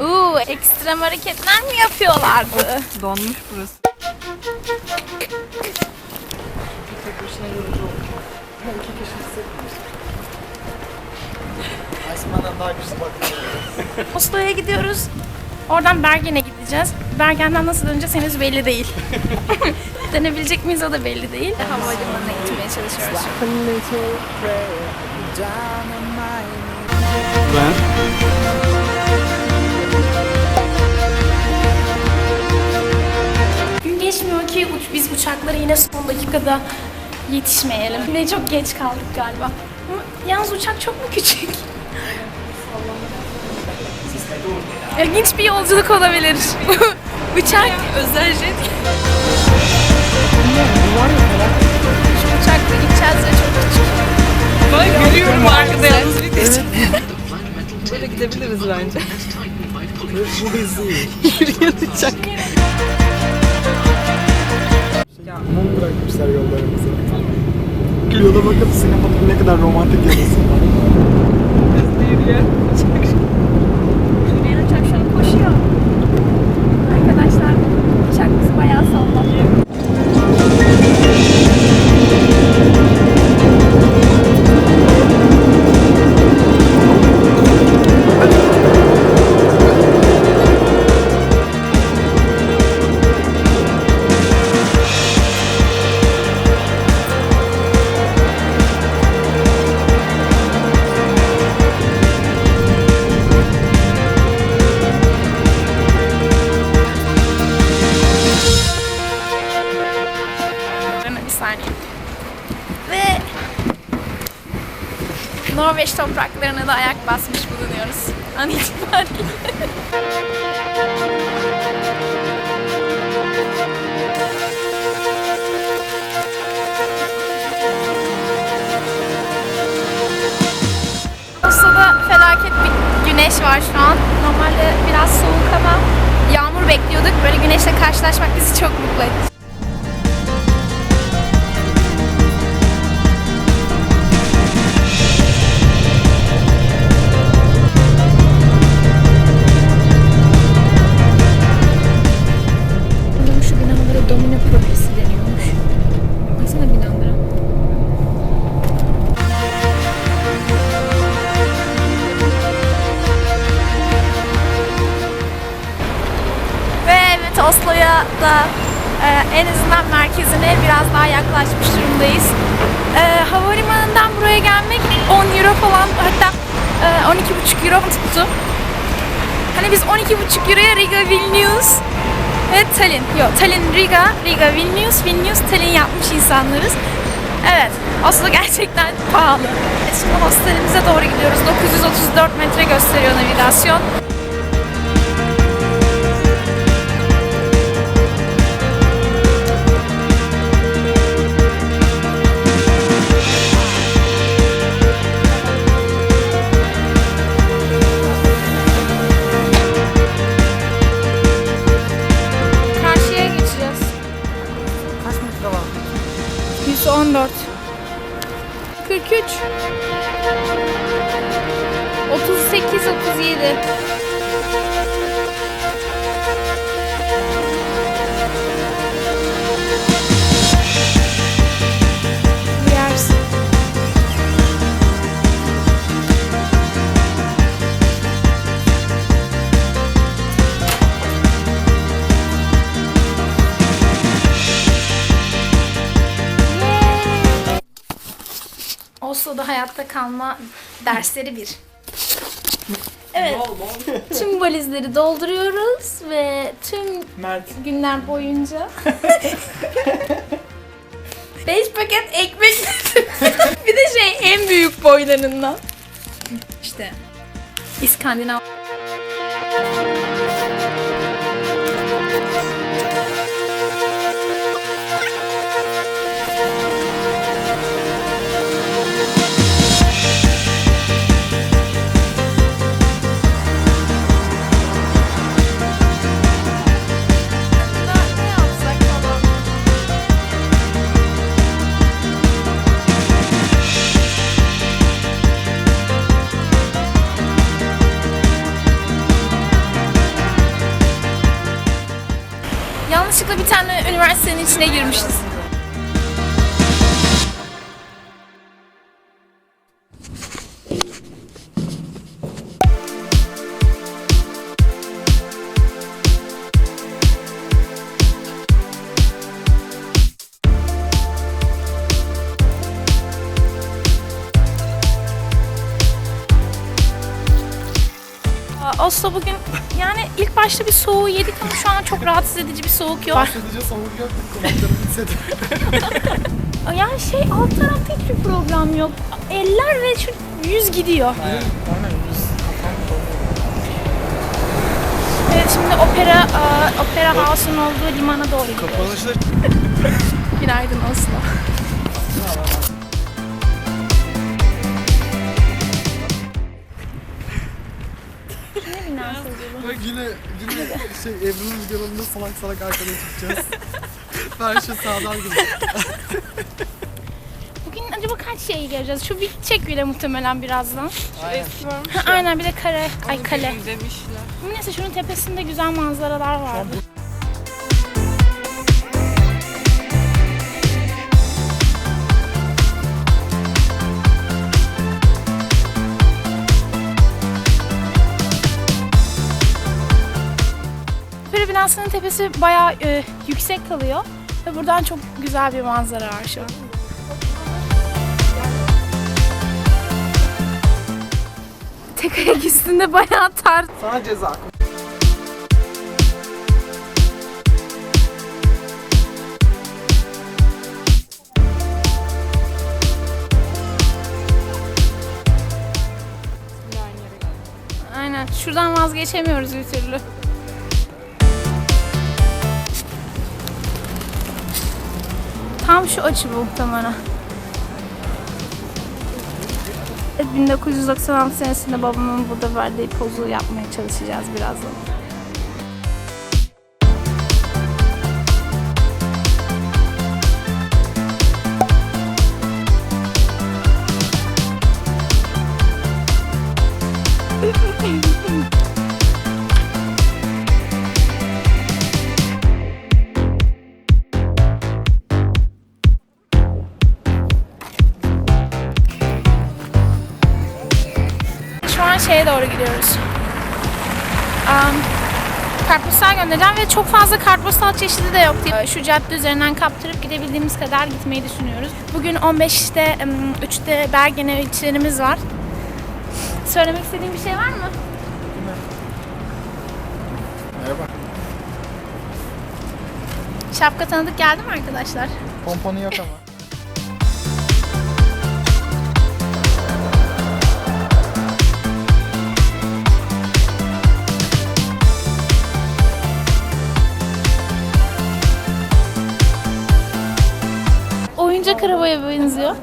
Uuu ekstrem hareketler mi yapıyorlardı? Donmuş burası. Tek başına yorucu oldu. Ben iki kişi hissetmiyorsun. Iceman'dan daha güçlü bakıyor. Oslo'ya gidiyoruz. Oradan Bergen'e gideceğiz. Bergen'den nasıl döneceğiz henüz belli değil. Dönebilecek miyiz o da belli değil. Havalimanına gitmeye çalışıyoruz. Ben ki uç, biz uçaklara yine son dakikada yetişmeyelim. Ve çok geç kaldık galiba. Ama yalnız uçak çok mu küçük? İlginç bir yolculuk olabilir. uçak. Özel jet. Uçakla gideceğiz ve çok küçük. Ben gülüyorum arkada yalnız Böyle gidebiliriz bence. bu hızlı. Yürüyen uçak. Yola bakıp sinemanın ne kadar romantik yanısı var. Hızlı yürüyen Norveç topraklarına da ayak basmış bulunuyoruz. An itibariyle. Oslo'da felaket bir güneş var şu an. Normalde biraz soğuk ama yağmur bekliyorduk. Böyle güneşle karşılaşmak bizi çok mutlu etti. Yaklaşmış durumdayız. E, havalimanından buraya gelmek 10 euro falan hatta e, 12,5 euro tuttu. Hani biz 12,5 euroya Riga Vilnius ve Tallinn. Yok Tallinn Riga, Riga Vilnius, Vilnius Tallinn yapmış insanlarız. Evet, Oslo gerçekten pahalı. E, Şimdi hostelimize doğru gidiyoruz. 934 metre gösteriyor navigasyon. Kalma dersleri bir. Evet. Tüm valizleri dolduruyoruz ve tüm Mert. günler boyunca 5 paket ekmek bir de şey en büyük boylarından. İşte İskandinav Yanlışlıkla bir tane üniversitenin içine girmişiz. Oslo bugün yani ilk başta bir soğuğu yedik ama şu an çok rahatsız edici bir soğuk yok. Bahsedince soğuk yok. Kulaklarım hissedim. Yani şey alt tarafta hiçbir problem yok. Eller ve şu yüz gidiyor. Aynen Evet şimdi opera opera house'un olduğu limana doğru gidiyoruz. Kapanışta Günaydın Oslo. Yine, yine şey Evrim'in videolarında salak salak arkada çıkacağız. ben şu sağdan gidiyorum. Bugün acaba kaç şeyi göreceğiz? Şu bitecek bile muhtemelen birazdan. Ha, aynen bir de kare. Ay kale. Demişler. Neyse şunun tepesinde güzel manzaralar vardı. Binasının tepesi bayağı e, yüksek kalıyor ve buradan çok güzel bir manzara var şu an. Tek ayak üstünde bayağı tar Sana ceza. Aynen. Şuradan vazgeçemiyoruz bir türlü. Tam şu açı muhtemelen. Evet, 1996 senesinde babamın burada verdiği pozu yapmaya çalışacağız birazdan. Şu gidiyoruz. Um, kartpostal göndereceğim ve çok fazla kartpostal çeşidi de yok. Ee, Şu cadde üzerinden kaptırıp gidebildiğimiz kadar gitmeyi düşünüyoruz. Bugün 15'te, em, 3'te Bergen elçilerimiz var. Söylemek istediğin bir şey var mı? Merhaba. Şapka tanıdık geldi mi arkadaşlar? Pomponu yok ama. Oyuncak arabaya benziyor.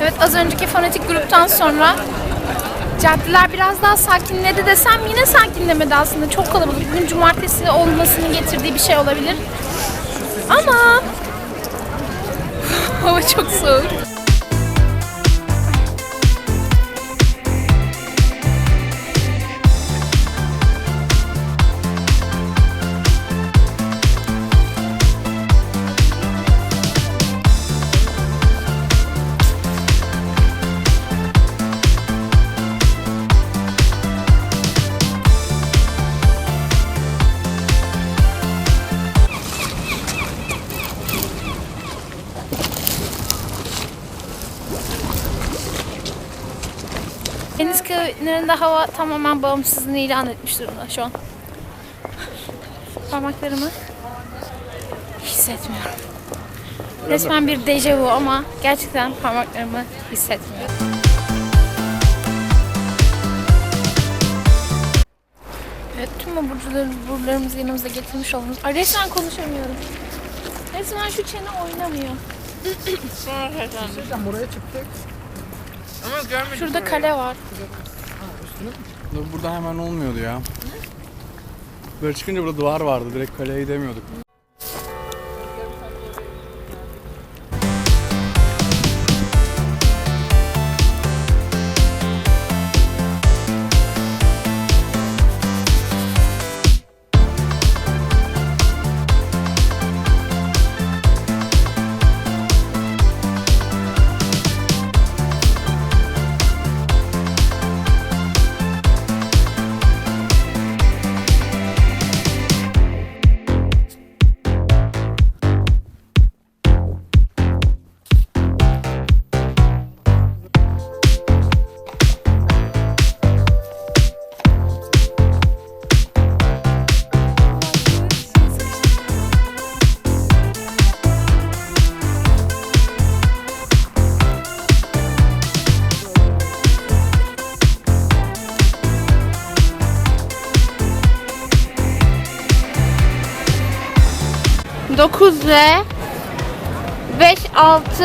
Evet az önceki fanatik gruptan sonra caddeler biraz daha sakinledi desem yine sakinlemedi aslında. Çok kalabalık. Bugün cumartesi olmasının getirdiği bir şey olabilir. Ama hava çok soğuk. Deniz kenarında hava tamamen bağımsızlığını ilan etmiş durumda şu an. Parmaklarımı hissetmiyorum. Resmen bir dejavu ama gerçekten parmaklarımı hissetmiyorum. Evet tüm aburcularımızı yanımıza getirmiş oldunuz. Ay resmen konuşamıyorum. Resmen şu çene oynamıyor. Hocam buraya çıktık. Şurada kale var. Burada hemen olmuyordu ya. Böyle çıkınca burada duvar vardı. Direkt kaleye gidemiyorduk. Dokuz ve beş altı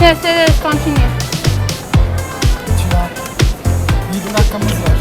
Yes, it is. Continue. 7 dakikamız